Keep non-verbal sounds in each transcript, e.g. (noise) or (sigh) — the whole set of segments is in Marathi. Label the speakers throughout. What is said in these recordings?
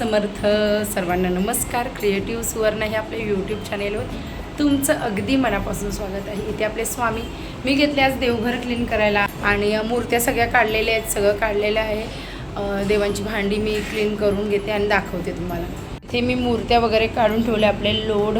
Speaker 1: समर्थ सर्वांना नमस्कार. क्रिएटिव्ह सुवर्ण हे आपल्या यूट्यूब चॅनेलवर तुमचं अगदी मनापासून स्वागत आहे. इथे आपले स्वामी. मी घेतले आज देवघर क्लीन करायला आणि मूर्त्या सगळ्या काढलेल्या आहेत सगळं काढलेलं आहे. देवांची भांडी मी क्लीन करून घेते आणि दाखवते तुम्हाला. इथे मी मूर्त्या वगैरे काढून ठेवले आपले लोड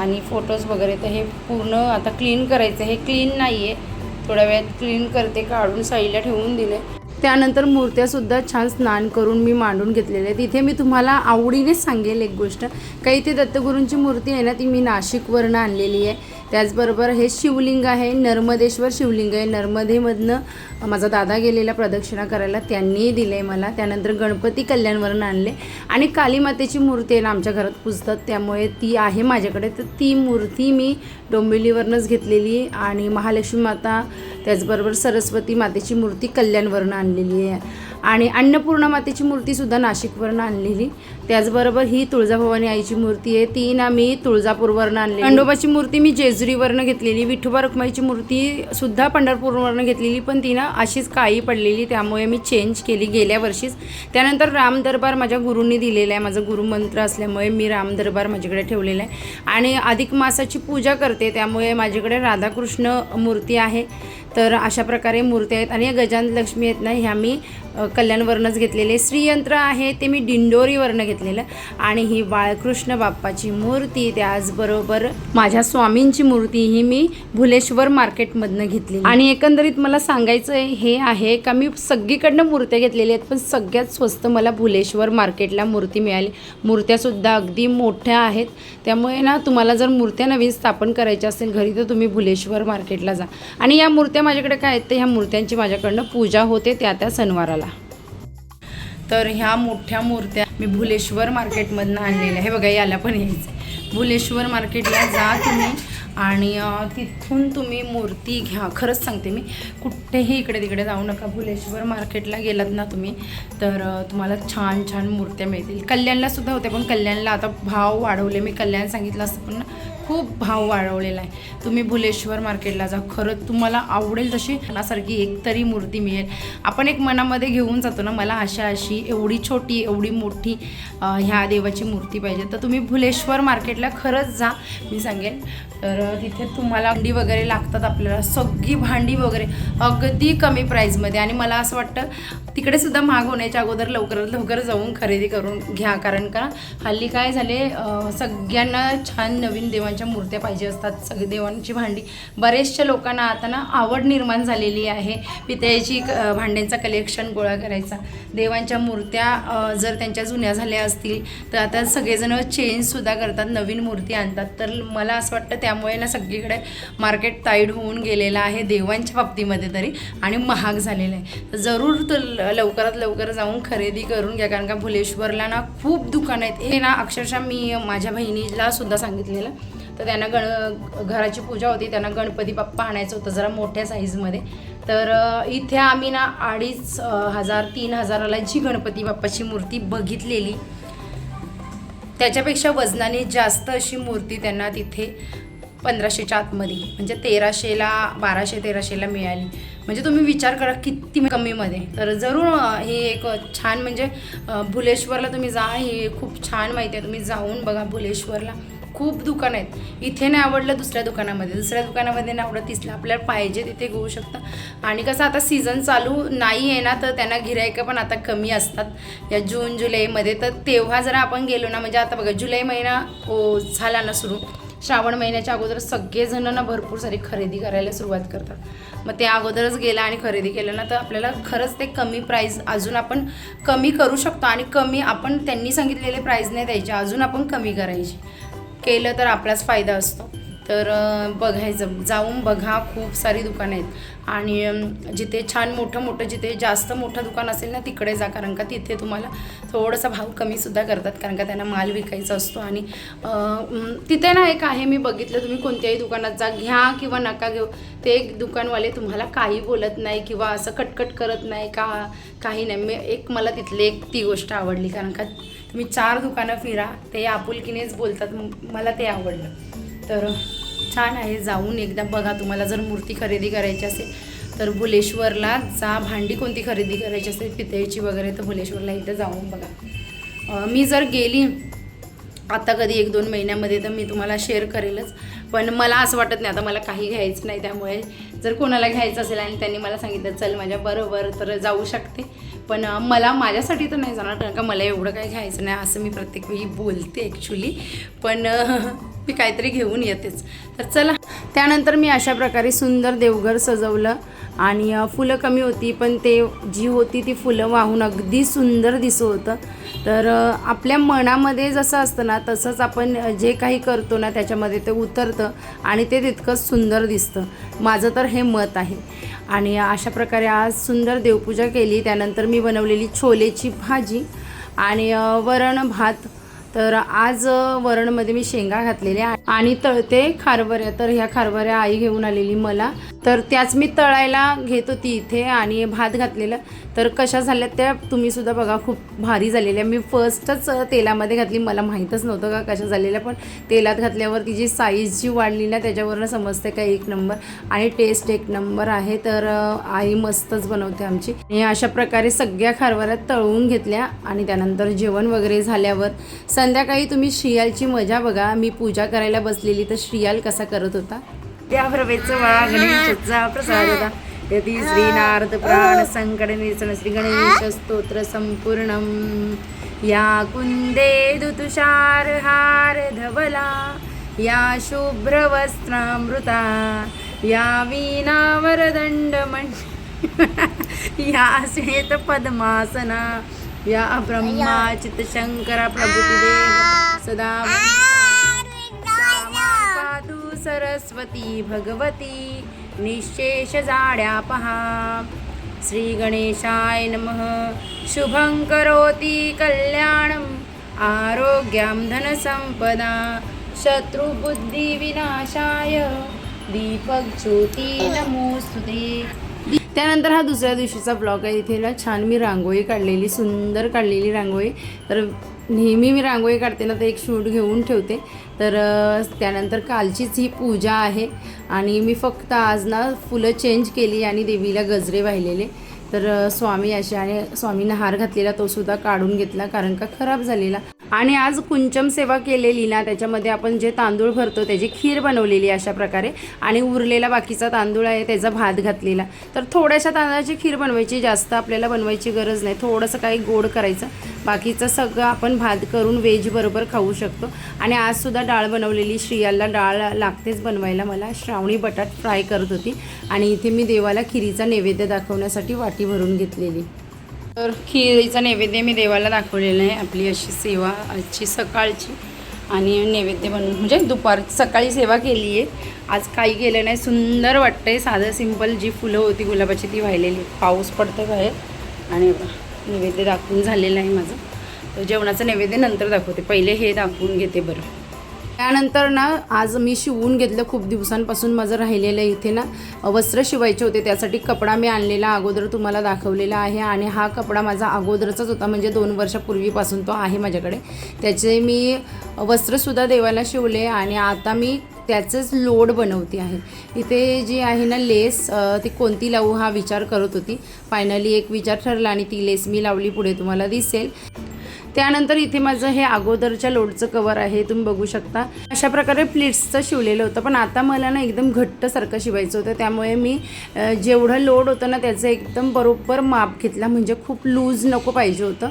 Speaker 1: आणि फोटोज वगैरे. तर हे पूर्ण आता क्लीन करायचं हे क्लीन नाही आहे थोड्या वेळात क्लीन करते काढून साईडला ठेवून दिले त्यानंतर मूर्त्यासुद्धा छान स्नान करून मी मांडून घेतलेल्या आहेत. इथे मी तुम्हाला आवडीनेच सांगेल एक गोष्ट. काही ते दत्तगुरूंची मूर्ती आहे ना ती मी नाशिकवरनं आणलेली आहे. त्याचबरोबर हे शिवलिंग आहे नर्मदेश्वर शिवलिंग आहे. नर्मदेमधनं माझा दादा गेलेला प्रदक्षिणा करायला त्यांनी दिले मला. त्यानंतर गणपती कल्याणवरून आणले. आणि काली मातेची मूर्ती आहे ना आमच्या घरात पुजतात. त्यामुळे ती आहे माझ्याकडे. तर ती मूर्ती मी डोंबिवलीवरनंच घेतलेली आणि महालक्ष्मी माता त्याचबरोबर सरस्वती मातेची मूर्ती कल्याणवरून आणलेली आहे. आणि अन्नपूर्णा मातेची मूर्तीसुद्धा नाशिकवरनं आणलेली. त्याचबरोबर ही तुळजाभवानी आईची मूर्ती आहे. ती ना मी तुळजापूरवरनं आणली खंडोबाची मूर्ती मी जेजुरीवरनं घेतलेली. विठोबा रखमाईची मूर्ती सुद्धा पंढरपूरवरनं घेतलेली. पण ती ना अशीच काळी पडलेली. त्यामुळे मी चेंज केली गेल्या वर्षीच. त्यानंतर राम दरबार माझ्या गुरूंनी दिलेला आहे. माझं गुरुमंत्र असल्यामुळे मी राम दरबार माझ्याकडे ठेवलेला आहे. आणि अधिक मासाची पूजा करते. त्यामुळे माझ्याकडे राधाकृष्ण मूर्ती आहे. तर अशा प्रकारे मूर्ती आहेत. आणि या गजानन लक्ष्मी आहेत ना ह्या मी कल्याणवरनंच घेतलेले. श्रीयंत्र आहे ते मी दिंडोरीवरनं घेतलेलं. आणि ही बाळकृष्ण बाप्पाची मूर्ती त्याचबरोबर माझ्या स्वामींची मूर्ती ही मी भुलेश्वर मार्केटमधनं घेतली आणि एकंदरीत मला सांगायचं हे आहे का मी सगळीकडनं मूर्त्या घेतलेल्या आहेत पण सगळ्यात स्वस्त मला भुलेश्वर मार्केटला मूर्ती मिळाली. मूर्त्यासुद्धा अगदी मोठ्या आहेत. त्यामुळे ना तुम्हाला जर मूर्त्या नवीन स्थापन करायच्या असेल घरी तर तुम्ही भुलेश्वर मार्केटला जा. आणि या मूर्त्या माझ्याकडे काय आहेत तर ह्या मूर्त्यांची माझ्याकडनं पूजा होते त्या त्या सणवाराला. तर ह्या मोठ्या मूर्त्या मी भुलेश्वर मार्केटमधनं आणलेल्या हे बघा याला पण यायचं भुलेश्वर मार्केटला जा तुम्ही आणि तिथून तुम्ही मूर्ती घ्या. खरंच सांगते मी कुठेही इकडे तिकडे जाऊ नका. भुलेश्वर मार्केटला गेलात ना तुम्ही तर तुम्हाला छान छान मूर्त्या मिळतील. कल्याणला सुद्धा होत्या पण कल्याणला आता भाव वाढवले. मी कल्याण सांगितलं असतं पण खूप भाव वाढवलेला आहे. तुम्ही भुलेश्वर मार्केटला जा. खरंच तुम्हाला आवडेल तशी मनासारखी एक तरी मूर्ती मिळेल. आपण एक मनामध्ये घेऊन जातो ना मला अशा अशी एवढी छोटी एवढी मोठी ह्या देवाची मूर्ती पाहिजे. तर तुम्ही भुलेश्वर मार्केटला खरंच जा मी सांगेन. तर तिथे तुम्हाला भांडी वगैरे लागतात आपल्याला. सगळी भांडी वगैरे अगदी कमी प्राईजमध्ये आणि मला असं वाटतं तिकडे सुद्धा महाग होण्याच्या अगोदर लवकरात लवकर जाऊन खरेदी करून घ्या. कारण का हल्ली काय झाले सगळ्यांना छान नवीन देवांच्या मूर्त्या पाहिजे असतात. सगळी देवांची भांडी बरेचशा लोकांना आता ना आवड निर्माण झालेली आहे. पितळेची भांड्यांचा कलेक्शन गोळा करायचा. देवांच्या मूर्त्या जर त्यांच्या जुन्या झाल्या असतील तर आता सगळेजण चेंजसुद्धा करतात नवीन मूर्ती आणतात. तर मला असं वाटतं त्यामुळे ना सगळीकडे मार्केट ताईड होऊन गेलेलं आहे देवांच्या बाबतीमध्ये तरी आणि महाग झालेलं आहे. जरूर तर म्हटलं लवकरात लवकर जाऊन खरेदी करून घ्या. कारण का भुलेश्वरला ना खूप दुकानं आहेत. हे ना अक्षरशः मी माझ्या बहिणीला सुद्धा सांगितलेलं. तर त्यांना गण घराची पूजा होती. त्यांना गणपती बाप्पा आणायचं होतं जरा मोठ्या साईजमध्ये. तर इथे आम्ही ना अडीच हजार तीन हजाराला जी गणपती बाप्पाची मूर्ती बघितलेली त्याच्यापेक्षा वजनाने जास्त अशी मूर्ती त्यांना तिथे पंधराशेच्या आतमध्ये म्हणजे तेराशेला बाराशे तेराशेला मिळाली. म्हणजे तुम्ही विचार करा किती कमीमध्ये. तर जरूर हे एक छान म्हणजे भुलेश्वरला तुम्ही जा. हे खूप छान माहिती आहे. तुम्ही जाऊन बघा भुलेश्वरला. खूप दुकानं आहेत. इथे नाही आवडलं दुसऱ्या दुकानामध्ये. दुसऱ्या दुकानामध्ये नाही आवडत तिसलं आपल्याला पाहिजे तिथे घेऊ शकतं. आणि कसं आता सीझन चालू नाही आहे ना तर त्यांना गिरायकं पण आता कमी असतात. या जून जुलैमध्ये तर तेव्हा जरा आपण गेलो ना म्हणजे आता बघा जुलै महिना ओ झाला ना सुरू. श्रावण महिन्याच्या अगोदर सगळेजण ना भरपूर सारी खरेदी करायला सुरुवात करतात. मग ते अगोदरच गेलं आणि खरेदी केलं ना तर आपल्याला खरंच ते कमी प्राईज अजून आपण कमी करू शकतो आणि कमी आपण त्यांनी सांगितलेले प्राईज नाही द्यायचे अजून आपण कमी करायची. केलं तर आपलाच फायदा असतो. तर बघायचं. जाऊन बघा खूप सारी दुकानं आहेत. आणि जिथे छान मोठं मोठं जिथे जास्त मोठं दुकान असेल ना तिकडे जा. कारण का तिथे तुम्हाला थोडासा भाव कमीसुद्धा करतात. कारण का त्यांना माल विकायचा असतो. आणि तिथे ना एक आहे मी बघितलं. तुम्ही कोणत्याही दुकानात जा घ्या किंवा नका घेऊ. ते एक दुकानवाले तुम्हाला काही बोलत नाही किंवा असं कटकट करत नाही का काही नाही. मी एक मला तिथली एक ती गोष्ट आवडली. कारण का तुम्ही चार दुकानं फिरा ते आपुलकीनेच बोलतात. मग मला ते आवडलं. तर छान आहे जाऊन एकदा बघा तुम्हाला जर मूर्ती खरेदी करायची असेल तर भुलेश्वरला जा भांडी कोणती खरेदी करायची असेल पितळेची वगैरे तर भुलेश्वरला इथं जाऊन बघा. मी जर गेली आता कधी एक दोन महिन्यामध्ये तर मी तुम्हाला शेअर करेलच. पण मला असं वाटत नाही आता मला काही घ्यायचं नाही त्यामुळे जर कोणाला घ्यायचं असेल आणि त्यांनी मला सांगितलं चल माझ्या बरोबर तर जाऊ शकते. पण मला माझ्यासाठी तर नाही जाणार कारण का मला एवढं काही घ्यायचं नाही असं मी प्रत्येक वेळी बोलते ॲक्च्युली पण मी काहीतरी घेऊन येतेच. तर चला त्यानंतर मी अशा प्रकारे सुंदर देवघर सजवलं आणि फुलं कमी होती पण ते जी होती ती फुलं वाहून अगदी सुंदर दिसत होतं. तर आपल्या मनामध्ये जसं असतं ना तसंच आपण जे काही करतो ना त्याच्यामध्ये ते उतरतं आणि ते तितकंच सुंदर दिसतं. माझं तर हे मत आहे. आणि अशा प्रकारे आज सुंदर देवपूजा केली. त्यानंतर मी बनवलेली छोलेची भाजी आणि वरण भात तर आज वरणमध्ये मी शेंगा घातलेल्या आणि तळते खारवऱ्या. तर ह्या खारवऱ्या आई घेऊन आलेली मला. तर त्याच मी तळायला घेत होती इथे आणि भात घातलेलं. तर कशा झाल्या त्या तुम्ही सुद्धा बघा खूप भारी झालेल्या. मी फर्स्टच तेलामध्ये घातली. मला माहीतच नव्हतं का कशा झालेल्या पण तेलात घातल्यावर तिची साईज जी वाढली ना त्याच्यावरनं समजते का एक नंबर आणि टेस्ट एक नंबर आहे. तर आई मस्तच बनवते आमची. आणि अशा प्रकारे सगळ्या खारवऱ्या तळवून घेतल्या आणि त्यानंतर जेवण वगैरे झाल्यावर संध्याकाळी तुम्ही शियालची मजा बघा. मी पूजा करायला बसलेली तर श्रियाल कसा करत होता? त्या प्रवेचं वा गणेशचा प्रसाद होता. यती श्री नारद प्राण संकट निरसन श्री गणेश स्तोत्र संपूर्णम. या कुंदे दुतुषार हार धवला या शुभ्र वस्त्रामृता या वीणावरदंड (laughs) या श्वेत पद्मासना या ब्रह्मा प्रभुती प्रभुतिदेव सदा सरस्वती भगवती निशेष जाड्या पहा. श्री गणेशाय नमः. शुभं करोति कल्याणम्. आरोग्यं धनसंपदा शत्रुबुद्धिविनाशाय. दीपक ज्योती नमोस्तुते त्यानंतर हा दुसऱ्या दिवशीचा ब्लॉग आहे. इथे ना छान मी रांगोळी काढलेली सुंदर काढलेली रांगोळी. तर नेहमी मी रांगोळी काढते ना तर एक शूट घेऊन ठेवते. तर त्यानंतर कालचीच ही पूजा आहे. आणि मी फक्त आज ना फुलं चेंज केली आणि देवीला गजरे वाहिलेले. तर स्वामी असे आणि स्वामीनं हार घातलेला तो सुद्धा काढून घेतला कारण का खराब झालेला. आणि आज कुंचम सेवा केलेली ना त्याच्यामध्ये आपण जे तांदूळ भरतो त्याची खीर बनवलेली अशा प्रकारे. आणि उरलेला बाकीचा तांदूळ आहे त्याचा भात घातलेला. तर थोड्याशा तांदळाची खीर बनवायची जास्त आपल्याला बनवायची गरज नाही. थोडंसं काही गोड करायचं. बाकीचं सगळं आपण भात करून व्हेज बरोबर खाऊ शकतो. आणि आजसुद्धा डाळ बनवलेली श्रियाला डाळ लागतेच बनवायला. मला श्रावणी बटाट फ्राय करत होती. आणि इथे मी देवाला खिरीचा नैवेद्य दाखवण्यासाठी वाटी भरून घेतलेली. तर खिरीचा नैवेद्य मी देवाला दाखवलेला आहे. आपली अशी सेवा आजची सकाळची आणि नैवेद्य बनवून म्हणजे दुपार सकाळी सेवा केली आहे. आज काही केलं नाही. सुंदर वाटतंय. साधं सिंपल जी फुलं होती गुलाबाची ती वाहिलेली पाऊस पडतो बाहेर आणि नैवेद्य दाखवून झालेलं आहे माझं. तर जेवणाचं नैवेद्य नंतर दाखवते. पहिले हे दाखवून घेते बरं. त्यानंतर ना आज मी शिवून घेतलं खूप दिवसांपासून माझं राहिलेलं आहे इथे ना वस्त्र शिवायचे होते. त्यासाठी कपडा मी आणलेला अगोदर तुम्हाला दाखवलेला आहे. आणि हा कपडा माझा अगोदरचाच होता म्हणजे दोन वर्षापूर्वीपासून तो आहे माझ्याकडे. त्याचे मी वस्त्रसुद्धा देवाला शिवले आणि आता मी त्याचंच लोड बनवते आहे. इथे जी आहे ना लेस ती कोणती लावू हा विचार करत होती. फायनली एक विचार ठरला आणि ती लेस मी लावली पुढे तुम्हाला दिसेल. त्यानंतर इथे माझं हे अगोदरच्या लोडचं कवर आहे तुम्ही बघू शकता. अशा प्रकारे प्लीट्सचं शिवलेलं होतं पण आता मला ना एकदम घट्टसारखं शिवायचं होतं. त्यामुळे मी जेवढं लोड होतं ना त्याचं एकदम बरोबर माप घेतला म्हणजे खूप लूज नको पाहिजे होतं.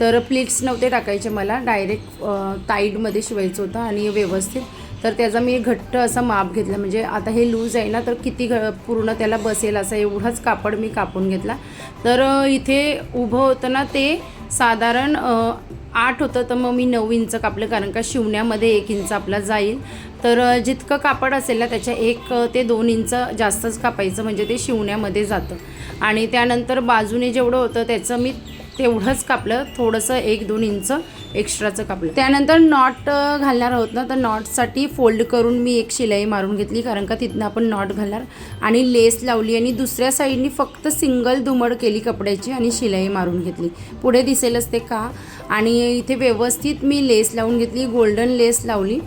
Speaker 1: तर प्लीट्स नव्हते टाकायचे मला डायरेक्ट ताईडमध्ये शिवायचं होतं आणि व्यवस्थित. तर त्याचा मी घट्ट असा माप घेतला म्हणजे आता हे लूज आहे ना तर किती घ पूर्ण त्याला बसेल असा एवढाच कापड मी कापून घेतला. तर इथे उभं होतं ना ते साधारण आठ होतं तर मग मी नऊ इंच कापलं कारण का शिवण्यामध्ये एक इंच आपला जाईल. तर जितकं कापड असेल ना त्याच्या एक ते दोन इंच जास्तच कापायचं म्हणजे ते शिवण्यामध्ये जातं. आणि त्यानंतर बाजूने जेवढं होतं त्याचं मी तेवढंच कापलं थोडंसं एक दोन इंच एक्स्ट्राचं कापलं. त्यानंतर नॉट घालणार आहोत ना तर नॉटसाठी फोल्ड करून मी एक शिलाई मारून घेतली कारण का तिथनं आपण नॉट घालणार. आणि लेस लावली आणि दुसऱ्या साईडनी फक्त सिंगल दुमड केली कपड्याची आणि शिलाई मारून घेतली. पुढे दिसेलच ते का? आणि इथे व्यवस्थित मी लेस लावून घेतली गोल्डन लेस लावली.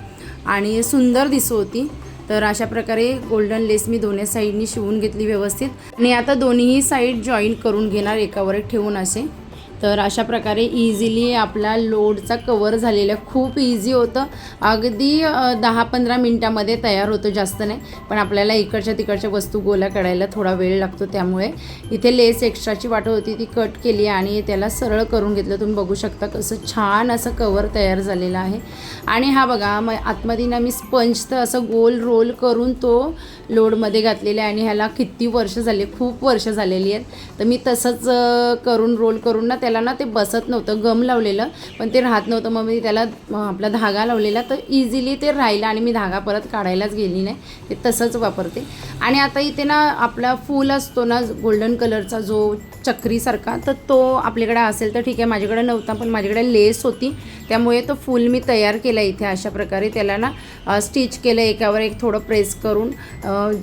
Speaker 1: आणि सुंदर दिसत होती. तर अशा प्रकारे गोल्डन लेस मी दोन्ही साईडनी शिवून घेतली व्यवस्थित. आणि आता दोन्हीही साईड जॉईन करून घेणार एकावर एक ठेवून असे. तर अशा प्रकारे इझिली आपला लोडचा कवर झालेला आहे. खूप इझी होतं. अगदी दहा पंधरा मिनटामध्ये तयार होतं जास्त नाही. पण आपल्याला इकडच्या तिकडच्या वस्तू गोला काढायला थोडा वेळ लागतो त्यामुळे. इथे लेस एक्स्ट्राची वाटत होती ती कट केली आणि त्याला सरळ करून घेतलं. तुम्ही बघू शकता कसं छान असं कवर तयार झालेलं आहे. आणि हा बघा मग आतमध्ये ना मी तर असं गोल रोल करून तो लोडमध्ये घातलेला आहे. आणि ह्याला किती वर्ष झाली? खूप वर्ष झालेली आहेत. तर मी तसंच करून रोल करून ना त्याला ना ते बसत नव्हतं गम लावलेलं पण ते राहत नव्हतं. मग मी त्याला आपला धागा लावलेला तर इझिली ते राहिलं आणि मी धागा परत काढायलाच गेली नाही. ते तसंच वापरते. आणि आता इथे ना आपला फूल असतो ना गोल्डन कलरचा जो चक्रीसारखा तर तो आपल्याकडे असेल तर ठीक आहे. माझ्याकडे नव्हता पण माझ्याकडे लेस होती. त्यामुळे तो फूल मी तयार केला इथे अशा प्रकारे. त्याला ना स्टिच केलं एकावर एक थोडं प्रेस करून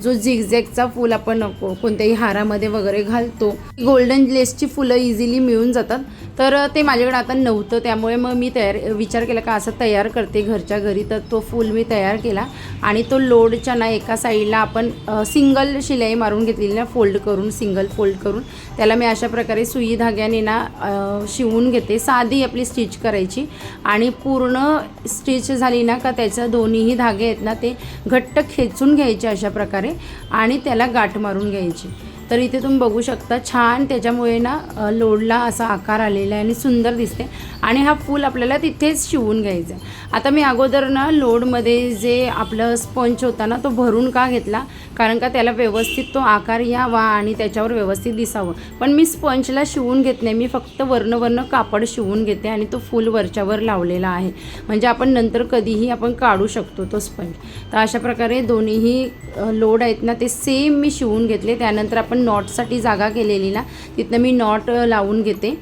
Speaker 1: जो झिगझॅगचा फूल आपण कोणत्याही हारामध्ये वगैरे घालतो. गोल्डन लेसची फुलं इझिली मिळून जातात. तर ते माझ्याकडे आता नव्हतं. त्यामुळे मग मी तयार विचार केला का असं तयार करते घरच्या घरी. तर तो फूल मी तयार केला. आणि तो लोडच्या ना एका साईडला आपण सिंगल शिलाई मारून घेतलेली ना फोल्ड करून सिंगल फोल्ड करून त्याला मी अशा प्रकारे सुई धाग्याने ना शिवून घेते. साधी आपली स्टिच करायची. आणि पूर्ण स्टिच झाली ना का त्याचं दोन्हीही धागे आहेत ना ते घट्ट खेचून घ्यायचे अशा प्रकारे आणि त्याला गाठ मारून घ्यायची. तर इथे तुम्ही बघू शकता छान त्याच्यामुळे ना लोडला असा आकार आलेला आहे आणि सुंदर दिसते. आणि हा फूल आपल्याला तिथेच शिवून घ्यायचा आहे. आता मी अगोदर ना लोडमध्ये जे आपलं स्पंच होता ना तो भरून का घेतला? कारण का त्याला व्यवस्थित तो आकार यावा आणि त्याच्यावर व्यवस्थित दिसावं. पण मी स्पंचला शिवून घेत नाही. मी फक्त वर्णवर्ण कापड शिवून घेते आणि तो फूल वरच्यावर लावलेला आहे. म्हणजे आपण नंतर कधीही आपण काढू शकतो तो स्पंज. तर अशा प्रकारे दोन्हीही लोड आहेत ना ते सेम मी शिवून घेतले. त्यानंतर आपण नॉटसाठी जागा केलेली ना तिथनं मी नॉट लावून घेते.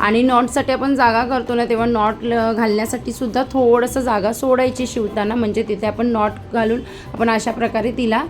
Speaker 1: आणि नॉटसाठी आपण जागा करतो ना तेव्हा नॉट घालण्यासाठी सुद्धा थोडंसं जागा सोडायची शिवताना म्हणजे तिथे आपण नॉट घालून आपण अशा प्रकारे तिला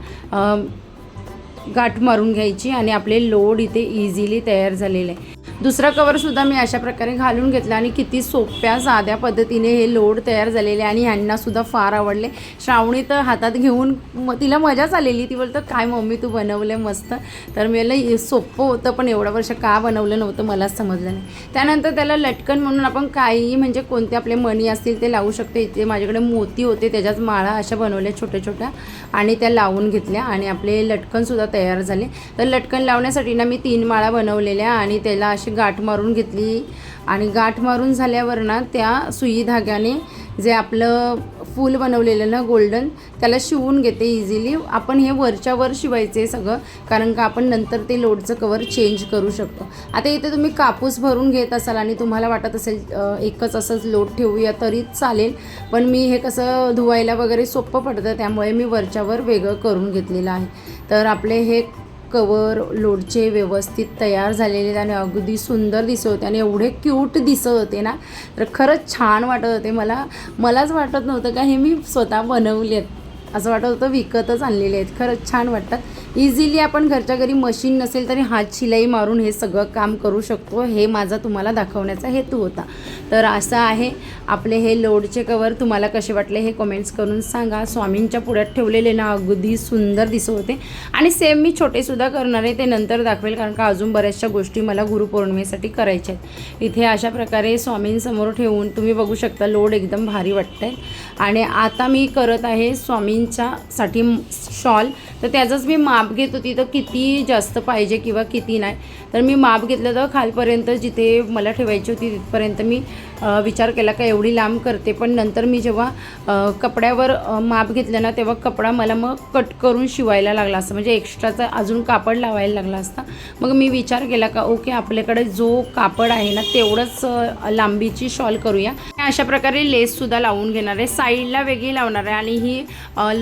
Speaker 1: गाठ मारून घ्यायची आणि आपले लोड इथे इझिली तयार झालेले. आहे दुसरा कवरसुद्धा मी अशा प्रकारे घालून घेतला आणि किती सोप्या साध्या पद्धतीने हे लोड तयार झालेले आणि ह्यांनासुद्धा फार आवडले. श्रावणी तर हातात घेऊन म तिला मजाच आलेली. ती बोलतं काय मम्मी तू बनवलं मस्त. तर मी म्हणलं, सोपं होतं पण एवढं वर्ष का बनवलं नव्हतं मलाच समजलं नाही. त्यानंतर त्याला लटकन म्हणून आपण काहीही म्हणजे कोणते आपले मणी असतील ते लावू शकतो. इथे माझ्याकडे मोती होते त्याच्यात माळा अशा बनवल्या छोट्या छोट्या आणि त्या लावून घेतल्या आणि आपले लटकनसुद्धा तयार झाले. तर लटकन लावण्यासाठी ना मी तीन माळा बनवलेल्या आणि त्याला असे अशी गाठ मारून घेतली. आणि गाठ मारून झाल्यावर ना त्या सुई धाग्याने जे आपलं फूल बनवलेलं ना गोल्डन त्याला शिवून घेते इझिली आपण हे वरच्या वर शिवायचे सगळं कारण का आपण नंतर ते लोडचं कवर चेंज करू शकतो. आता इथे तुम्ही कापूस भरून घेत असाल आणि तुम्हाला वाटत असेल एकच असंच लोड ठेवूया तरी चालेल. पण मी हे कसं धुवायला वगैरे सोपं पडतं त्यामुळे मी वरच्यावर वेगळं करून घेतलेलं आहे. तर आपले हे कवर लोडचे व्यवस्थित तयार झालेले आहेत आणि अगदी सुंदर दिसत होते आणि एवढे क्यूट दिसत होते ना तर खरंच छान वाटत होते. मला मलाच वाटत नव्हतं का हे मी स्वतः बनवले आहेत असं वाटत होतं विकतच आणलेले आहेत. खरंच छान वाटतात इझिली आपण घरच्या घरी मशीन नसेल तरी हात शिलाई मारून हे सगळं काम करू शकतो. हे माझा तुम्हाला दाखवण्याचा हेतू होता. तर असं आहे. आपले हे लोडचे कवर तुम्हाला कसे वाटले हे कमेंट्स करून सांगा. स्वामींच्या पुढ्यात ठेवलेले ना अगदी सुंदर दिसत होते. आणि सेम मी छोटेसुद्धा करणार आहे ते नंतर दाखवेल. कारण का अजून बऱ्याचशा गोष्टी मला गुरुपौर्णिमेसाठी करायच्या आहेत. इथे अशा प्रकारे स्वामींसमोर ठेवून तुम्ही बघू शकता लोड एकदम भारी वाटतं आहे आणि आता मी करत आहे स्वामींच्यासाठी शॉल तर त्याचंच मी माप घेत होती तर किती जास्त पाहिजे किंवा किती नाही. तर मी माप घेतलं तर खालपर्यंत जिथे मला ठेवायची होती तिथपर्यंत मी विचार केला का एवढी लांब करते पण नंतर मी जेव्हा कपड्यावर माप घेतलं ना तेव्हा कपडा मला मग कट करून शिवायला लागला असता. म्हणजे एक्स्ट्राचा अजून कापड लावायला लागला असता. मग मी विचार केला का ओके आपल्याकडे जो कापड आहे ना तेवढंच लांबीची शॉल करूया. अशा प्रकारे लेससुद्धा लावून घेणार आहे. साईडला वेगळी लावणार आहे आणि ही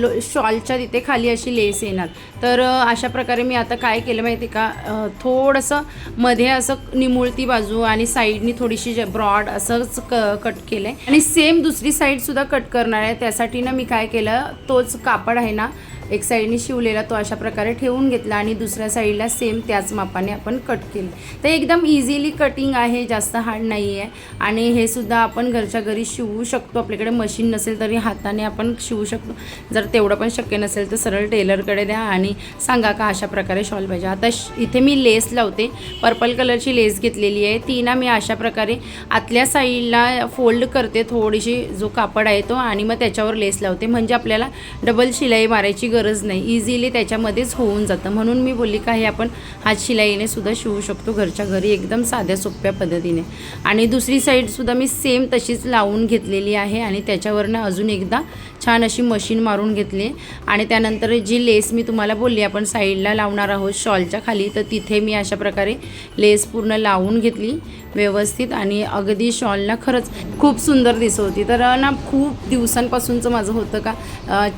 Speaker 1: लो शॉलच्या तिथे खाली अशी लेस येणार. तर अशा प्रकारे मी आता काय केलं माहिती आहे का? थोडंसं मध्ये असं निमुळती बाजू आणि साईडनी थोडीशी ब्रॉड असंच क कट केलं आहे आणि सेम दुसरी साईडसुद्धा कट करणार आहे. त्यासाठी ना मी काय केलं तोच कापड आहे ना एक साईडने शिवलेला तो अशा प्रकारे ठेवून घेतला आणि दुसऱ्या साईडला सेम त्याच मापाने आपण कट केलं. तर एकदम इझिली कटिंग आहे जास्त हार्ड नाही आहे आणि हे सुद्धा आपण घरच्या घरी शिवू शकतो. आपल्याकडे मशीन नसेल तरी हाताने आपण शिवू शकतो. जर तेवढं पण शक्य नसेल तर सरळ टेलरकडे द्या आणि सांगा का अशा प्रकारे शॉल पाहिजे. आता श- इथे मी लेस लावते. पर्पल कलरची लेस घेतलेली आहे. ती ना मी अशा प्रकारे आतल्या साईडला फोल्ड करते. थोडीशी जो कापड आहे तो आणि मग त्याच्यावर लेस लावते. म्हणजे आपल्याला डबल शिलाई मारायची गरज गरज नाही. इझिली त्याच्यामध्येच होऊन जातं. म्हणून मी बोलली का हे आपण हात शिलाईने सुद्धा शिवू शकतो घरच्या घरी एकदम साध्या सोप्या पद्धतीने. आणि दुसरी साईडसुद्धा मी सेम तशीच लावून घेतलेली आहे आणि त्याच्यावरनं अजून एकदा छान अशी मशीन मारून घेतली. आणि त्यानंतर जी लेस मी तुम्हाला बोलली आपण साईडला लावणार आहोत शॉलच्या खाली तर तिथे मी अशा प्रकारे लेस पूर्ण लावून घेतली व्यवस्थित. आणि अगदी शॉलला खरंच खूप सुंदर दिसत होती तर ना खूप दिवसांपासूनचं माझं होतं का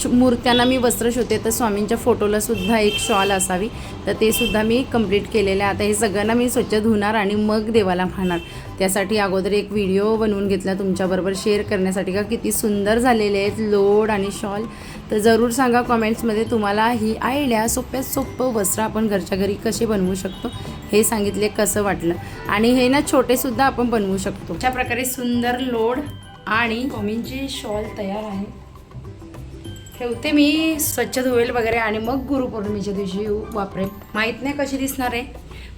Speaker 1: मूर्त्यांना मी वस्त्र शोधते तर स्वामींच्या फोटोला सुद्धा एक शॉल असावी. तर ते सुद्धा मी कंप्लीट केलेलं आहे. आता हे सगळ्यांना मी स्वच्छ धुणार आणि मग देवाला वाहणार त्यासाठी अगोदर एक व्हिडिओ बनवून घेतला तुमच्याबरोबर शेअर करण्यासाठी. का किती सुंदर झालेले आहेत लोड आणि शॉल. तर जरूर सांगा कॉमेंट्समध्ये तुम्हाला ही आयडिया सोप्यात सोपं वस्त्र आपण घरच्या घरी कसे बनवू शकतो हे सांगितले कसं वाटलं. आणि हे ना छोटेसुद्धा आपण बनवू शकतो. अशा प्रकारे सुंदर लोड आणि स्वामींची शॉल तयार आहे. ठेवते मी स्वच्छ धुवेल वगैरे आणि मग गुरुपौर्णिमेच्या दिवशी वापरेल माहीत नाही कशी दिसणार आहे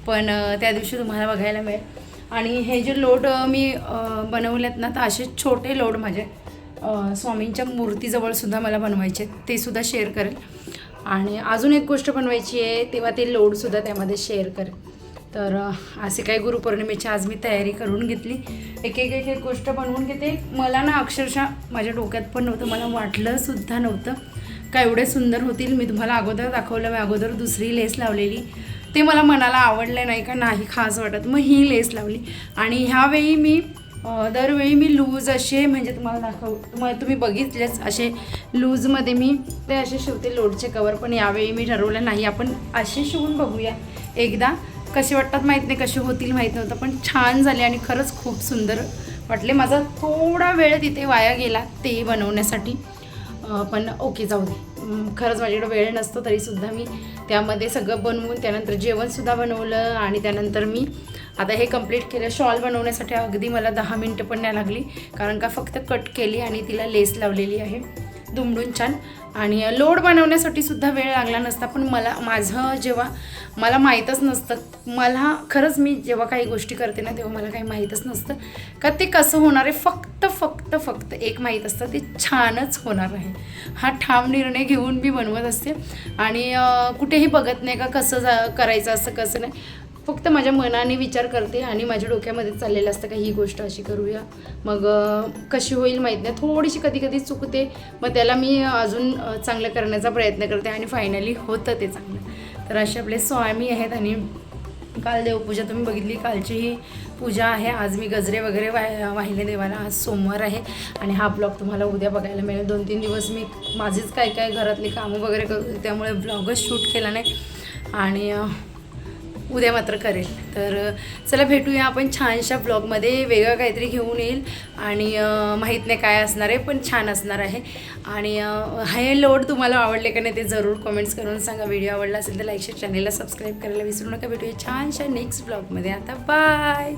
Speaker 1: पण त्या दिवशी तुम्हाला बघायला मिळेल. आणि हे जे लोड मी बनवले बनवलेत ना तर असे छोटे लोड माझे स्वामींच्या मूर्तीजवळसुद्धा मला बनवायचे आहेत. ते सुद्धा शेअर करेल. आणि अजून एक गोष्ट बनवायची आहे तेव्हा ते लोडसुद्धा त्यामध्ये शेअर करेल. तर असे काही गुरुपौर्णिमेची आज मी तयारी करून घेतली. एक एक एक एक गोष्ट बनवून घेते. मला ना अक्षरशः माझ्या डोक्यात पण नव्हतं मला वाटलंसुद्धा नव्हतं. का एवढे सुंदर होतील? मी तुम्हाला अगोदर दाखवलं मी अगोदर दुसरी लेस लावलेली. ते मला मनाला आवडलं नाही का नाही खास वाटत. मग ही लेस लावली. आणि ह्यावेळी मी दरवेळी मी लूज असे म्हणजे तुम्हाला दाखव तुम्हाला तुम्ही बघितलेच असे लूजमध्ये मी ते असे शिवते लोडचे कवर पण यावेळी मी ठरवलं नाही. आपण असे शिवून बघूया. एकदा कसे वाटतात माहीत नाही कसे होतील माहीत नव्हतं पण छान झाले आणि खरंच खूप सुंदर वाटले. माझा थोडा वेळ तिथे वाया गेला ते बनवण्यासाठी. पण ओके जाऊ दे. खरंच माझ्याकडे वेळ नसतो तरीसुद्धा मी त्यामध्ये सगळं बनवून त्यानंतर जेवणसुद्धा बनवलं आणि त्यानंतर मी आता हे कंप्लीट केलं. शॉल बनवण्यासाठी अगदी मला दहा मिनटं पण नाही लागली कारण का फक्त कट केली आणि तिला लेस लावलेली आहे. दुमडून छान. आणि लोड बनवण्यासाठी सुद्धा वेळ लागला नसता पण मला माझं जेव्हा मला माहीतच नसतं. मला खरंच मी जेव्हा काही गोष्टी करते ना तेव्हा मला काही माहीतच नसतं. का ते कसं होणार आहे? फक्त फक्त फक्त एक माहीत असतं ते छानच होणार आहे. हा ठाम निर्णय घेऊन मी बनवत असते. आणि कुठेही बघत नाही का कसं जा करायचं असं कसं नाही. फक्त माझ्या मनाने विचार करते आणि माझ्या डोक्यामध्ये चाललेलं असतं का ही गोष्ट अशी करूया. मग कशी होईल माहीत नाही. थोडीशी कधी कधी चुकते मग त्याला मी अजून चांगलं करण्याचा प्रयत्न करते आणि फायनली होतं ते चांगलं. तर असे आपले स्वामी आहेत आणि काल देवपूजा तुम्ही बघितली. कालची ही पूजा आहे. आज मी गजरे वगैरे वाह वाहिले देवाला. आज सोमवार आहे आणि हा ब्लॉग तुम्हाला उद्या बघायला मिळेल. दोन तीन दिवस मी माझीच काय काय घरातली कामं वगैरे करू त्यामुळे ब्लॉगच शूट केला नाही. आणि उद्या मात्र करेल. तर चला भेटूया आपण छानशा ब्लॉगमध्ये. वेगळं काहीतरी घेऊन येईल. आणि माहीत नाही काय असणार आहे पण छान असणार आहे. आणि हे लोड तुम्हाला आवडले का नाही ते जरूर कमेंट्स करून सांगा. व्हिडिओ आवडला असेल तर लाईक शेअर चॅनेलला सबस्क्राईब करायला विसरू नका. भेटूया छानशा नेक्स्ट ब्लॉगमध्ये आता बाय